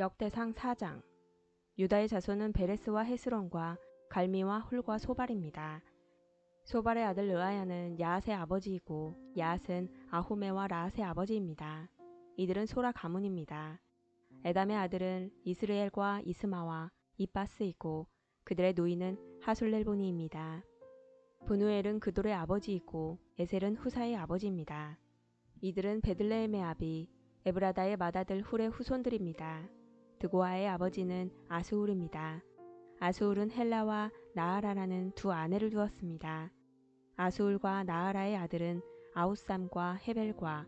역대상 4장 유다의 자손은 베레스와 헤스론과 갈미와 홀과 소발입니다. 소발의 아들 느아야는 야앗의 아버지이고 야앗은 아호메와 라앗의 아버지입니다. 이들은 소라 가문입니다. 에담의 아들은 이스르엘과 이스마와 이빠스이고 그들의 노인은 하술렐보니입니다. 분우엘은 그돌의 아버지이고 에셀은 후사의 아버지입니다. 이들은 베들레헴의 아비 에브라다의 맏아들 훌의 후손들입니다. 드고아의 아버지는 아스울입니다. 아스울은 헬라와 나아라라는 두 아내를 두었습니다. 아스울과 나아라의 아들은 아우쌈과 헤벨과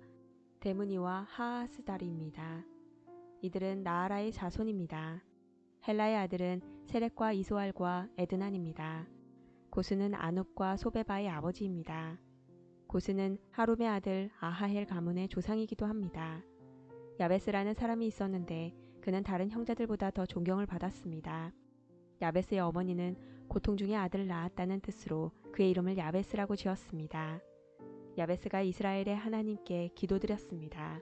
데무니와 하하스다리입니다. 이들은 나아라의 자손입니다. 헬라의 아들은 세렉과 이소알과 에드난입니다. 고스는 아눕과 소베바의 아버지입니다. 고스는 하룸의 아들 아하헬 가문의 조상이기도 합니다. 야베스라는 사람이 있었는데 그는 다른 형제들보다 더 존경을 받았습니다. 야베스의 어머니는 고통 중에 아들을 낳았다는 뜻으로 그의 이름을 야베스라고 지었습니다. 야베스가 이스라엘의 하나님께 기도드렸습니다.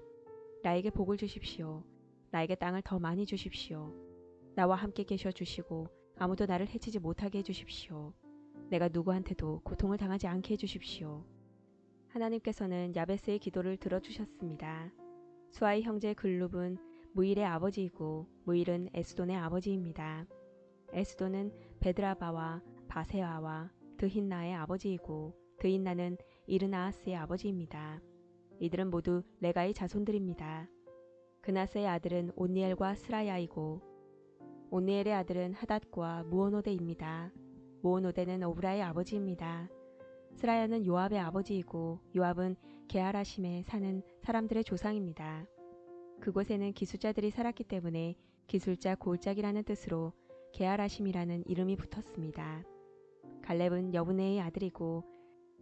나에게 복을 주십시오. 나에게 땅을 더 많이 주십시오. 나와 함께 계셔 주시고 아무도 나를 해치지 못하게 해 주십시오. 내가 누구한테도 고통을 당하지 않게 해 주십시오. 하나님께서는 야베스의 기도를 들어주셨습니다. 수아의 형제 글룹은 무일의 아버지이고 무일은 에스돈의 아버지입니다. 에스돈은 베드라바와 바세아와 드힌나의 아버지이고 드힌나는 이르나아스의 아버지입니다. 이들은 모두 레가의 자손들입니다. 그나스의 아들은 온니엘과 스라야이고 온니엘의 아들은 하닷과 무오노데입니다. 무오노데는 오브라의 아버지입니다. 스라야는 요압의 아버지이고 요압은 게하라심에 사는 사람들의 조상입니다. 그곳에는 기술자들이 살았기 때문에 기술자 골짝이라는 뜻으로 게하라심이라는 이름이 붙었습니다. 갈렙은 여분네의 아들이고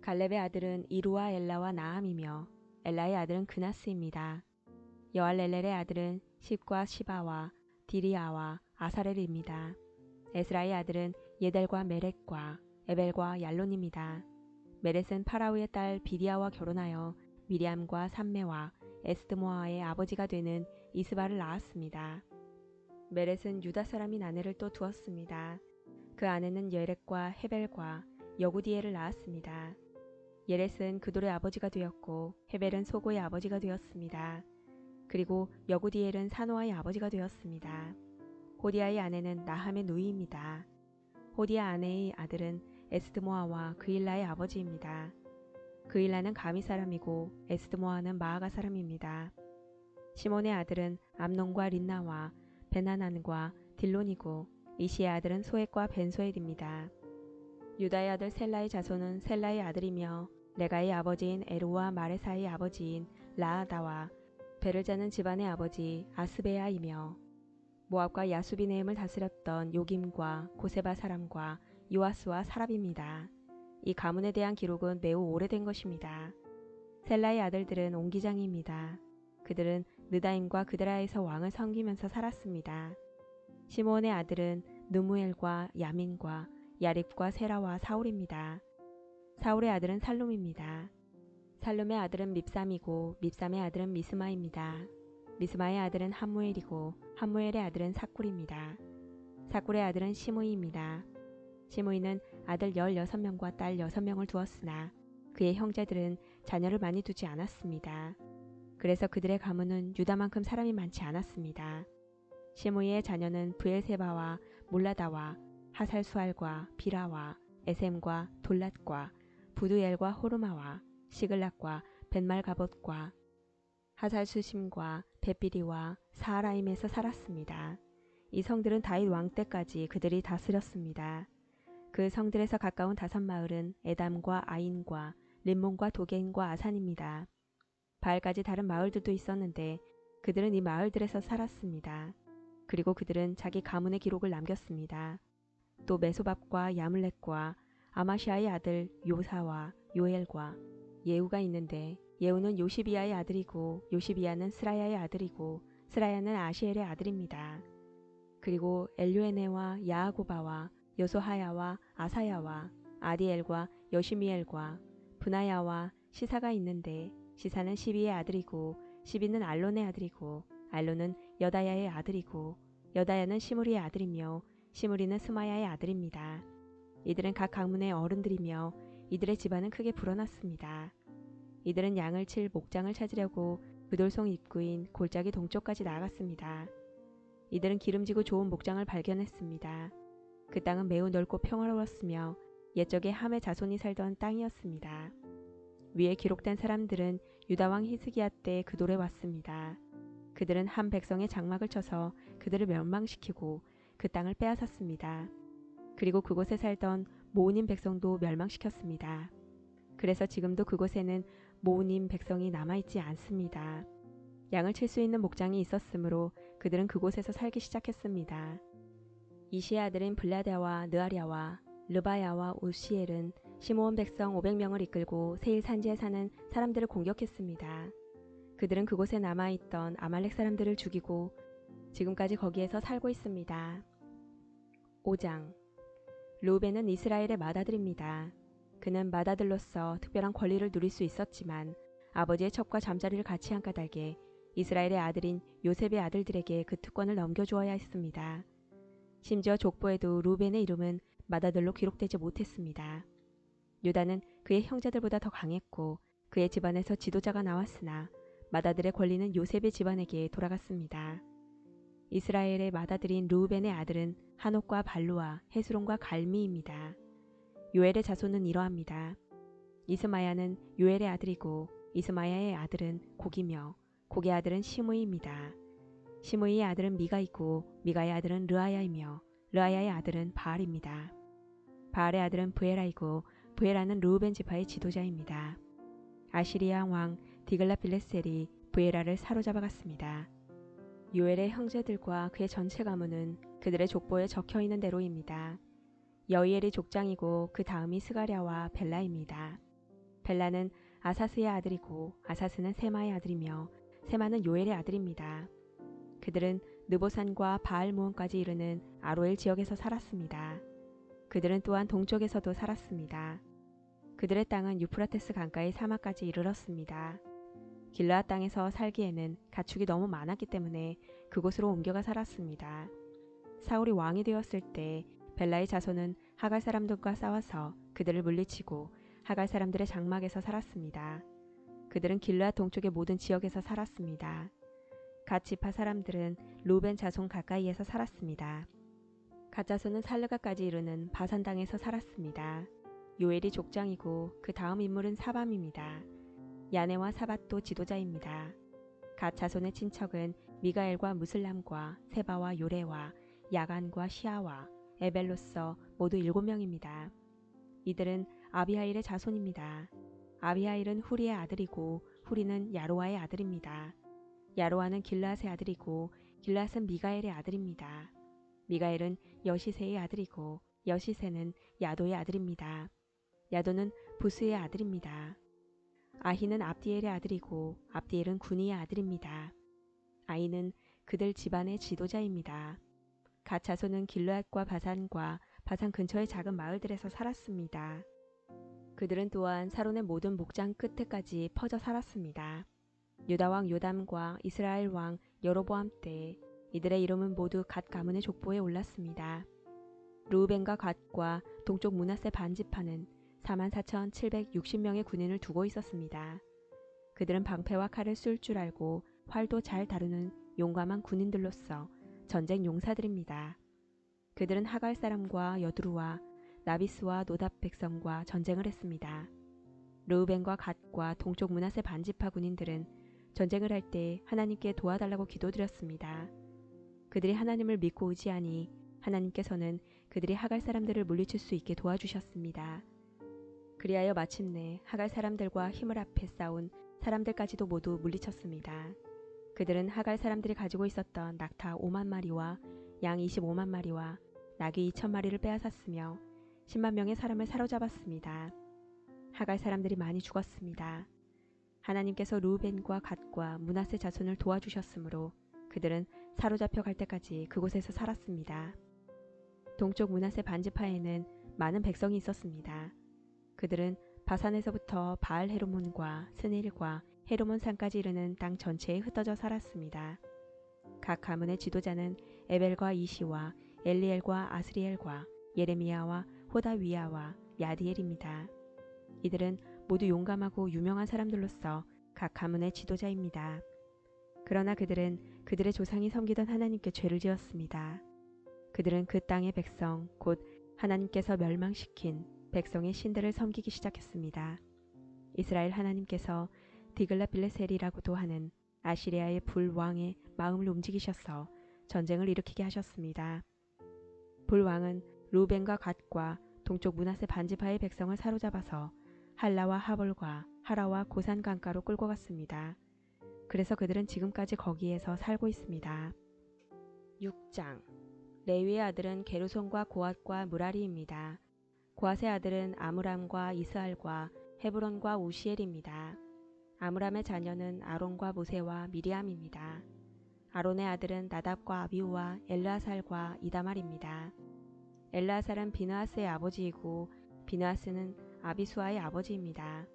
갈렙의 아들은 이루와 엘라와 나함이며 엘라의 아들은 그나스입니다. 여알렐렐의 아들은 십과 시바와 디리아와 아사렐입니다. 에스라의 아들은 예델과 메렉과 에벨과 얄론입니다. 메렛은 파라우의 딸 비디아와 결혼하여 미리암과 삼메와 에스드모아의 아버지가 되는 이스바를 낳았습니다. 메렛은 유다 사람인 아내를 또 두었습니다. 그 아내는 예렉과 헤벨과 여구디엘을 낳았습니다. 예렛은 그돌의 아버지가 되었고 헤벨은 소고의 아버지가 되었습니다. 그리고 여구디엘은 사노아의 아버지가 되었습니다. 호디아의 아내는 나함의 누이입니다. 호디아 아내의 아들은 에스드모아와 그일라의 아버지입니다. 그일라는 가미 사람이고 에스드모아는 마아가 사람입니다. 시몬의 아들은 암논과 린나와 베나난과 딜론이고 이시의 아들은 소액과 벤소엘입니다. 유다의 아들 셀라의 자손은 셀라의 아들이며 레가의 아버지인 에루와 마레사의 아버지인 라아다와 베르자는 집안의 아버지 아스베아이며 모압과 야수비네임을 다스렸던 요김과 고세바 사람과 요아스와 사랍입니다. 이 가문에 대한 기록은 매우 오래된 것입니다. 셀라의 아들들은 옹기장입니다. 그들은 느다임과 그드라에서 왕을 섬기면서 살았습니다. 시몬의 아들은 느무엘과 야민과 야립과 세라와 사울입니다. 사울의 아들은 살룸입니다. 살룸의 아들은 밉삼이고 밉삼의 아들은 미스마입니다. 미스마의 아들은 함무엘이고 함무엘의 아들은 사꿀입니다. 사꿀의 아들은 시므이입니다. 시므이는 아들 16명과 딸 6명을 두었으나 그의 형제들은 자녀를 많이 두지 않았습니다. 그래서 그들의 가문은 유다만큼 사람이 많지 않았습니다. 시므이의 자녀는 브엘세바와 몰라다와 하살수알과 비라와 에셈과 돌랏과 부두엘과 호르마와 시글락과 벤말가봇과 하살수심과 베비리와 사하라임에서 살았습니다. 이 성들은 다윗 왕 때까지 그들이 다스렸습니다. 그 성들에서 가까운 다섯 마을은 에담과 아인과 림몬과 도겐과 아산입니다. 바알까지 다른 마을들도 있었는데 그들은 이 마을들에서 살았습니다. 그리고 그들은 자기 가문의 기록을 남겼습니다. 또 메소밥과 야물렉과 아마시아의 아들 요사와 요엘과 예우가 있는데 예우는 요시비아의 아들이고 요시비아는 스라야의 아들이고 스라야는 아시엘의 아들입니다. 그리고 엘류에네와 야아고바와 요소하야와 아사야와 아디엘과 여시미엘과 분하야와 시사가 있는데 시사는 시비의 아들이고 시비는 알론의 아들이고 알론은 여다야의 아들이고 여다야는 시므리의 아들이며 시므리는 스마야의 아들입니다. 이들은 각 가문의 어른들이며 이들의 집안은 크게 불어났습니다. 이들은 양을 칠 목장을 찾으려고 그돌송 입구인 골짜기 동쪽까지 나아갔습니다. 이들은 기름지고 좋은 목장을 발견했습니다. 그 땅은 매우 넓고 평화로웠으며 옛적에 함의 자손이 살던 땅이었습니다. 위에 기록된 사람들은 유다왕 히스기야 때 그 돌에 왔습니다. 그들은 한 백성의 장막을 쳐서 그들을 멸망시키고 그 땅을 빼앗았습니다. 그리고 그곳에 살던 모우님 백성도 멸망시켰습니다. 그래서 지금도 그곳에는 모우님 백성이 남아있지 않습니다. 양을 칠 수 있는 목장이 있었으므로 그들은 그곳에서 살기 시작했습니다. 이시의 아들인 블라다와 느아랴와 르바야와 우시엘은 시므온 백성 500명을 이끌고 세일 산지에 사는 사람들을 공격했습니다. 그들은 그곳에 남아있던 아말렉 사람들을 죽이고 지금까지 거기에서 살고 있습니다. 5장 루벤은 이스라엘의 맏아들입니다. 그는 맏아들로서 특별한 권리를 누릴 수 있었지만 아버지의 첩과 잠자리를 같이 한 까닭에 이스라엘의 아들인 요셉의 아들들에게 그 특권을 넘겨주어야 했습니다. 심지어 족보에도 루벤의 이름은 맏아들로 기록되지 못했습니다. 유다는 그의 형제들보다 더 강했고 그의 집안에서 지도자가 나왔으나 맏아들의 권리는 요셉의 집안에게 돌아갔습니다. 이스라엘의 맏아들인 루벤의 아들은 한옥과 발루와 헤스론과 갈미입니다. 요엘의 자손은 이러합니다. 이스마야는 요엘의 아들이고 이스마야의 아들은 고기며 고기 아들은 시므이입니다. 시므이의 아들은 미가이고 미가의 아들은 르아야이며 르아야의 아들은 바알입니다. 바알의 아들은 부에라이고 부에라는 루벤 지파의 지도자입니다. 아시리아 왕 디글라 빌레셀이 부에라를 사로잡아갔습니다. 요엘의 형제들과 그의 전체 가문은 그들의 족보에 적혀 있는 대로입니다. 여이엘이 족장이고 그 다음이 스가랴와 벨라입니다. 벨라는 아사스의 아들이고 아사스는 세마의 아들이며 세마는 요엘의 아들입니다. 그들은 느보산과 바알무원까지 이르는 아로엘 지역에서 살았습니다. 그들은 또한 동쪽에서도 살았습니다. 그들의 땅은 유프라테스 강가의 사막까지 이르렀습니다. 길라앗 땅에서 살기에는 가축이 너무 많았기 때문에 그곳으로 옮겨가 살았습니다. 사울이 왕이 되었을 때 벨라의 자손은 하갈 사람들과 싸워서 그들을 물리치고 하갈 사람들의 장막에서 살았습니다. 그들은 길라앗 동쪽의 모든 지역에서 살았습니다. 갓 지파 사람들은 루벤 자손 가까이에서 살았습니다. 갓 자손은 살르가까지 이르는 바산 땅에서 살았습니다. 요엘이 족장이고 그 다음 인물은 사밤입니다. 야네와 사밧도 지도자입니다. 갓 자손의 친척은 미가엘과 무슬람과 세바와 요레와 야간과 시아와 에벨로서 모두 일곱 명입니다. 이들은 아비하일의 자손입니다. 아비하일은 후리의 아들이고 후리는 야로아의 아들입니다. 야로아는 길라앗의 아들이고 길라앗은 미가엘의 아들입니다. 미가엘은 여시세의 아들이고 여시세는 야도의 아들입니다. 야도는 부스의 아들입니다. 아히는 압디엘의 아들이고 압디엘은 군이의 아들입니다. 아이는 그들 집안의 지도자입니다. 갓 자손은 길르앗과 바산과 바산 근처의 작은 마을들에서 살았습니다. 그들은 또한 사론의 모든 목장 끝에까지 퍼져 살았습니다. 유다 왕 요담과 이스라엘 왕 여로보암 때 이들의 이름은 모두 갓 가문의 족보에 올랐습니다. 루벤과 갓과 동쪽 문하세 반지파는 44,760명의 군인을 두고 있었습니다. 그들은 방패와 칼을 쏠줄 알고 활도 잘 다루는 용감한 군인들로서 전쟁 용사들입니다. 그들은 하갈 사람과 여두루와 나비스와 노답 백성과 전쟁을 했습니다. 르우벤과 갓과 동쪽 문하세 반지파 군인들은 전쟁을 할 때 하나님께 도와달라고 기도드렸습니다. 그들이 하나님을 믿고 의지하니 하나님께서는 그들이 하갈 사람들을 물리칠 수 있게 도와주셨습니다. 그리하여 마침내 하갈 사람들과 힘을 합해 싸운 사람들까지도 모두 물리쳤습니다. 그들은 하갈 사람들이 가지고 있었던 낙타 5만 마리와 양 25만 마리와 나귀 2천 마리를 빼앗았으며 10만 명의 사람을 사로잡았습니다. 하갈 사람들이 많이 죽었습니다. 하나님께서 루벤과 갓과 문하세 자손을 도와주셨으므로 그들은 사로잡혀 갈 때까지 그곳에서 살았습니다. 동쪽 문하세 반지파에는 많은 백성이 있었습니다. 그들은 바산에서부터 바알 헤르몬과 스닐과 헤르몬 산까지 이르는 땅 전체에 흩어져 살았습니다. 각 가문의 지도자는 에벨과 이시와 엘리엘과 아스리엘과 예레미야와 호다위야와 야디엘입니다. 이들은 모두 용감하고 유명한 사람들로서 각 가문의 지도자입니다. 그러나 그들은 그들의 조상이 섬기던 하나님께 죄를 지었습니다. 그들은 그 땅의 백성, 곧 하나님께서 멸망시킨 백성의 신들을 섬기기 시작했습니다. 이스라엘 하나님께서 디글라빌레셀이라고도 하는 아시리아의 불왕의 마음을 움직이셔서 전쟁을 일으키게 하셨습니다. 불왕은 루벤과 갓과 동쪽 문하세 반지파의 백성을 사로잡아서 할라와 하볼과 하라와 고산 강가로 끌고 갔습니다. 그래서 그들은 지금까지 거기에서 살고 있습니다. 6장 레위의 아들은 게르손과 고앗과 무라리입니다. 고앗의 아들은 아므람과 이스알과 헤브론과 우시엘입니다. 아므람의 자녀는 아론과 모세와 미리암입니다. 아론의 아들은 나답과 아비우와 엘르아살과 이다말입니다. 엘르아살은 비느하스의 아버지이고 비느하스는 아비수아의 아버지입니다.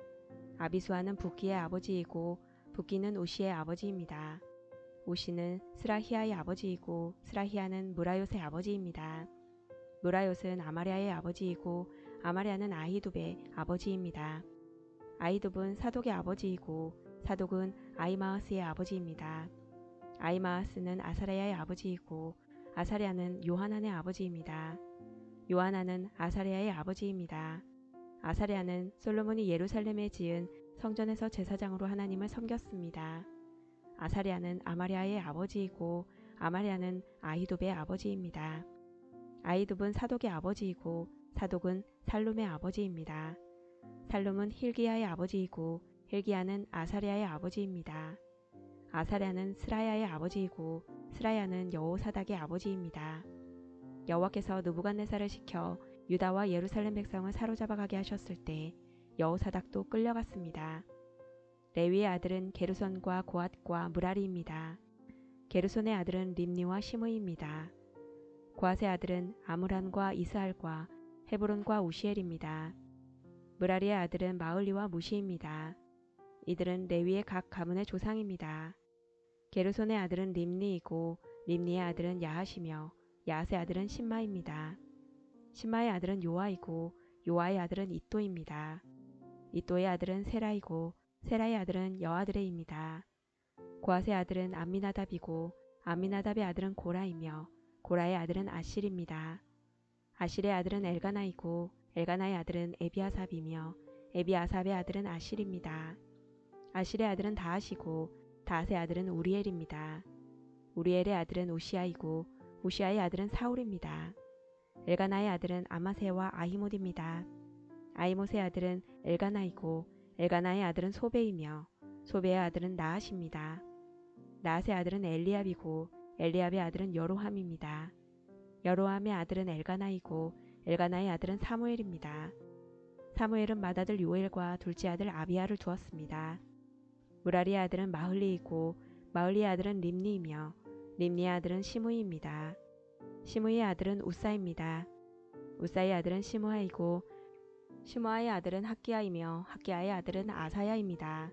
아비수아는 붓기의 아버지이고 붓기는 우시의 아버지입니다. 우시는 스라히아의 아버지이고 스라히아는 무라요의 아버지입니다. 무라요은 아마리아의 아버지이고 아마리아는 아히둡의 아버지입니다. 아이둡은 사독의 아버지이고 사독은 아이마하스의 아버지입니다. 아이마하스는 아사레야의 아버지이고 아사레야는 요하난의 아버지입니다. 요하난은 아사레야의 아버지입니다. 아사레야는 솔로몬이 예루살렘에 지은 성전에서 제사장으로 하나님을 섬겼습니다. 아사리아는 아마리아의 아버지이고 아마리아는 아히돔의 아버지입니다. 아히돔은 사독의 아버지이고 사독은 살룸의 아버지입니다. 살룸은 힐기야의 아버지이고 힐기야는 아사리아의 아버지입니다. 아사리아는 스라야의 아버지이고 스라야는 여호사닥의 아버지입니다. 여호와께서 느부갓네살을 시켜 유다와 예루살렘 백성을 사로잡아 가게 하셨을 때 여호사닥도 끌려갔습니다. 레위의 아들은 게르손과 고앗과 무라리입니다. 게르손의 아들은 림니와 시므입니다. 고앗의 아들은 아므란과 이스알과 헤브론과 우시엘입니다. 무라리의 아들은 마을리와 무시입니다. 이들은 레위의 각 가문의 조상입니다. 게르손의 아들은 림니이고 림니의 아들은 야하시며 야하의 아들은 신마입니다. 신마의 아들은 요아이고 요아의 아들은 이또입니다. 이또의 아들은 세라이고 세라의 아들은 여아드레입니다. 고아의 아들은 암미나답이고 암미나답의 아들은 고라이며 고라의 아들은 아실입니다. 아실의 아들은 엘가나이고 엘가나의 아들은 에비아삽이며 에비아삽의 아들은 아실입니다. 아실의 아들은 다하시고 다하의 아들은 우리엘입니다. 우리엘의 아들은 우시아이고 우시아의 아들은 사울입니다. 엘가나의 아들은 아마세와 아히못입니다. 아이못의 아들은 엘가나이고 엘가나의 아들은 소베이며 소베의 아들은 나앗입니다. 나앗의 아들은 엘리압이고 엘리압의 아들은 여로함입니다. 여로함의 아들은 엘가나이고 엘가나의 아들은 사무엘입니다. 사무엘은 맏아들 요엘과 둘째 아들 아비아를 두었습니다. 무라리의 아들은 마흘리이고 마흘리의 아들은 림니이며 림니의 아들은 시므이입니다. 시므이의 아들은 우사입니다. 우사의 아들은 시므아이고 시므아의 아들은 학기야이며 학기야의 아들은 아사야입니다.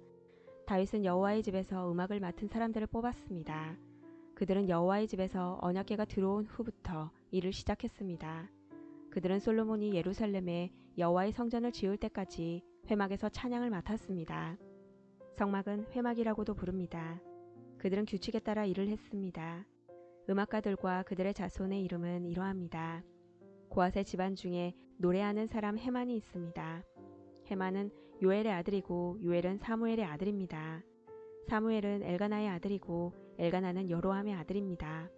다윗은 여호와의 집에서 음악을 맡은 사람들을 뽑았습니다. 그들은 여호와의 집에서 언약궤가 들어온 후부터 일을 시작했습니다. 그들은 솔로몬이 예루살렘에 여호와의 성전을 지을 때까지 회막에서 찬양을 맡았습니다. 성막은 회막이라고도 부릅니다. 그들은 규칙에 따라 일을 했습니다. 음악가들과 그들의 자손의 이름은 이러합니다. 고아세 집안 중에 노래하는 사람 헤만이 있습니다. 헤만은 요엘의 아들이고 요엘은 사무엘의 아들입니다. 사무엘은 엘가나의 아들이고 엘가나는 여로함의 아들입니다.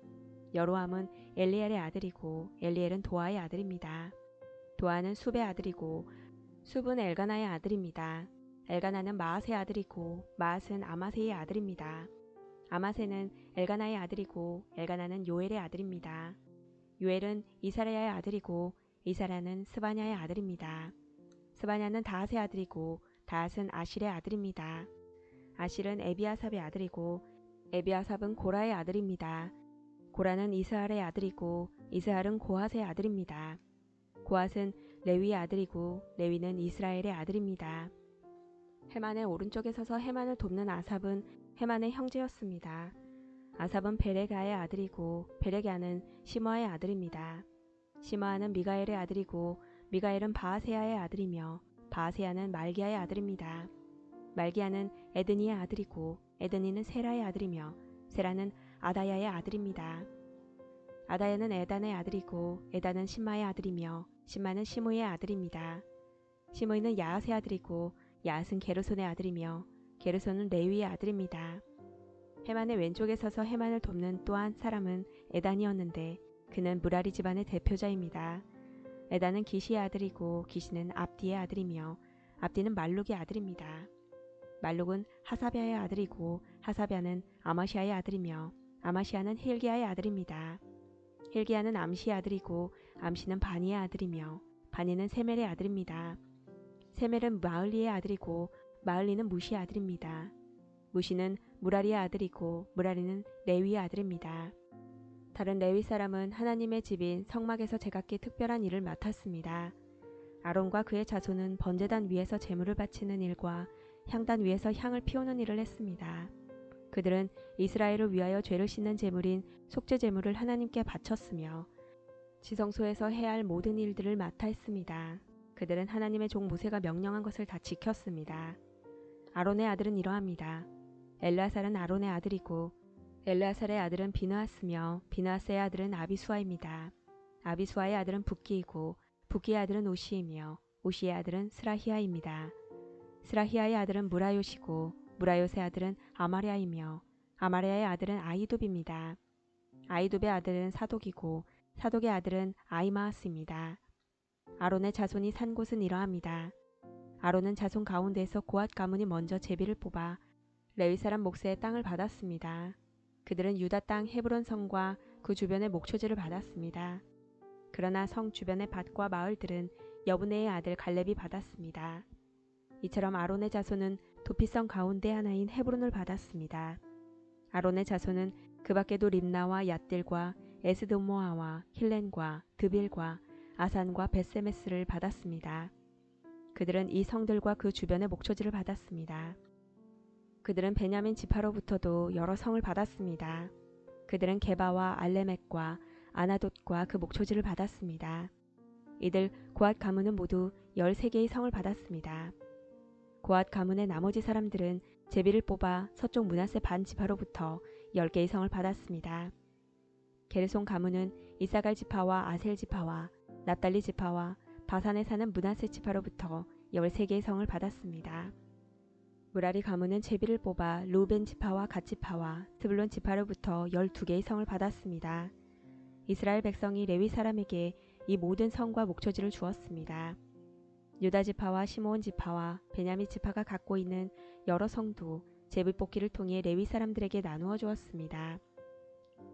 여로함은 엘리엘의 아들이고 엘리엘은 도아의 아들입니다. 도아는 숲의 아들이고 숲은 엘가나의 아들입니다. 엘가나는 마아스의 아들이고 마아스는 아마세의 아들입니다. 아마세는 엘가나의 아들이고 엘가나는 요엘의 아들입니다. 요엘은 이사라의 아들이고 이사라는 스바냐의 아들입니다. 스바냐는 다핫의 아들이고 다핫은 아실의 아들입니다. 아실은 에비아삽의 아들이고 에비아삽은 고라의 아들입니다. 고라는 이스할의 아들이고 이스할은 고핫의 아들입니다. 고핫은 레위의 아들이고 레위는 이스라엘의 아들입니다. 헤만의 오른쪽에 서서 헤만을 돕는 아삽은 헤만의 형제였습니다. 아삽은 베레가의 아들이고 베레가는 시므아의 아들입니다. 시므아는 미가엘의 아들이고 미가엘은 바아세야의 아들이며 바아세야는 말기야의 아들입니다. 말기야는 에드니의 아들이고 에드니는 세라의 아들이며 세라는 아다야의 아들입니다. 아다야는 에단의 아들이고 에단은 신마의 아들이며 신마는 시므의 아들입니다. 시므이는 야앗의 아들이고 야앗은 게르손의 아들이며 게르손은 레위의 아들입니다. 해만의 왼쪽에 서서 해만을 돕는 또한 사람은 에단이었는데 그는 무라리 집안의 대표자입니다. 에단은 기시의 아들이고 기시는 압디의 아들이며 압디는 말룩의 아들입니다. 말룩은 하사비아의 아들이고 하사비아는 아마시아의 아들이며 아마시아는 힐기야의 아들입니다. 힐기야는 암시의 아들이고 암시는 바니의 아들이며 바니는 세멜의 아들입니다. 세멜은 마을리의 아들이고 마을리는 무시의 아들입니다. 무시는 무라리의 아들이고 무라리는 레위의 아들입니다. 다른 레위 사람은 하나님의 집인 성막에서 제각기 특별한 일을 맡았습니다. 아론과 그의 자손은 번제단 위에서 제물을 바치는 일과 향단 위에서 향을 피우는 일을 했습니다. 그들은 이스라엘을 위하여 죄를 씻는 제물인 속죄 제물을 하나님께 바쳤으며 지성소에서 해야 할 모든 일들을 맡아 했습니다. 그들은 하나님의 종 모세가 명령한 것을 다 지켰습니다. 아론의 아들은 이러합니다. 엘라살은 아론의 아들이고 엘라살의 아들은 비느하스며 비느하스의 아들은 아비수아입니다. 아비수아의 아들은 붓기이고 붓기의 아들은 오시이며 오시의 아들은 스라히아입니다. 스라히아의 아들은 무라요시고 무라요의 아들은 아마리아이며 아마리아의 아들은 아이돔입니다. 아이돔의 아들은 사독이고 사독의 아들은 아이마하스입니다. 아론의 자손이 산 곳은 이러합니다. 아론은 자손 가운데에서 고앗 가문이 먼저 제비를 뽑아 레위 사람 목세의 땅을 받았습니다. 그들은 유다 땅 헤브론 성과 그 주변의 목초지를 받았습니다. 그러나 성 주변의 밭과 마을들은 여분의 아들 갈렙이 받았습니다. 이처럼 아론의 자손은 도피성 가운데 하나인 헤브론을 받았습니다. 아론의 자손은 그 밖에도 림나와 얏딜과 에스도모아와 힐렌과 드빌과 아산과 베세메스를 받았습니다. 그들은 이 성들과 그 주변의 목초지를 받았습니다. 그들은 베냐민 지파로부터도 여러 성을 받았습니다. 그들은 게바와 알레멕과 아나돗과 그 목초지를 받았습니다. 이들 고앗 가문은 모두 13개의 성을 받았습니다. 고앗 가문의 나머지 사람들은 제비를 뽑아 서쪽 문하세 반 지파로부터 10개의 성을 받았습니다. 게르손 가문은 이사갈 지파와 아셀 지파와 납달리 지파와 바산에 사는 문하세 지파로부터 13개의 성을 받았습니다. 무라리 가문은 제비를 뽑아 루벤 지파와 갓 지파와 스불론 지파로부터 12개의 성을 받았습니다. 이스라엘 백성이 레위 사람에게 이 모든 성과 목초지를 주었습니다. 유다 지파와 시므온 지파와 베냐민 지파가 갖고 있는 여러 성도 제비 뽑기를 통해 레위 사람들에게 나누어 주었습니다.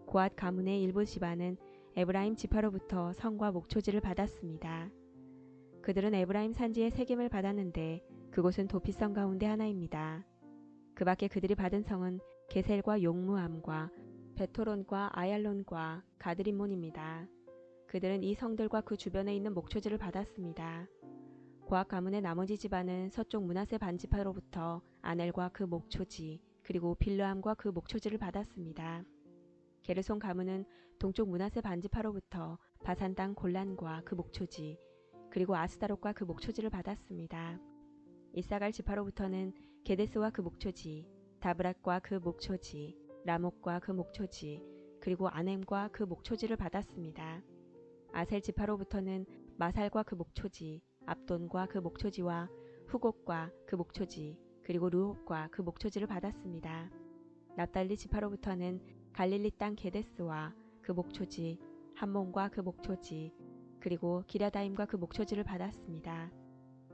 고앗 가문의 일부 집안은 에브라임 지파로부터 성과 목초지를 받았습니다. 그들은 에브라임 산지의 세겜을 받았는데 그곳은 도피성 가운데 하나입니다. 그 밖에 그들이 받은 성은 게셀과 용무암과 베토론과 아얄론과 가드림몬입니다. 그들은 이 성들과 그 주변에 있는 목초지를 받았습니다. 고학 가문의 나머지 집안은 서쪽 문하세 반지파로부터 아넬과 그 목초지 그리고 빌르암과 그 목초지를 받았습니다. 게르손 가문은 동쪽 문하세 반지파로부터 바산 땅 골란과 그 목초지 그리고 아스다롯과 그 목초지를 받았습니다. 이사갈 지파로부터는 게데스와 그 목초지, 다브락과 그 목초지, 라목과 그 목초지, 그리고 아넴과 그 목초지를 받았습니다. 아셀 지파로부터는 마살과 그 목초지, 압돈과 그 목초지와 후곡과 그 목초지, 그리고 루홉과 그 목초지를 받았습니다. 납달리 지파로부터는 갈릴리 땅 게데스와 그 목초지, 함몬과 그 목초지, 그리고 기라다임과 그 목초지를 받았습니다.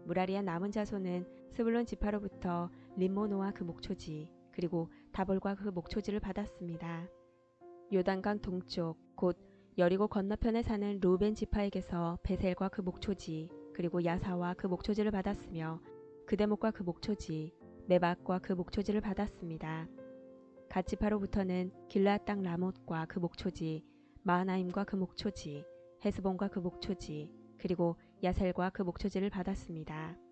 무라리아 남은 자손은 스불론 지파로부터 림모노와 그 목초지 그리고 다볼과 그 목초지를 받았습니다. 요단강 동쪽 곧 여리고 건너편에 사는 루벤 지파에게서 베셀과 그 목초지 그리고 야사와 그 목초지를 받았으며 그대목과 그 목초지 메박과 그 목초지를 받았습니다. 갓지파로부터는 길라 땅 라못과 그 목초지 마하나임과 그 목초지 헤스본과 그 목초지 그리고 야셀과 그 목초지를 받았습니다.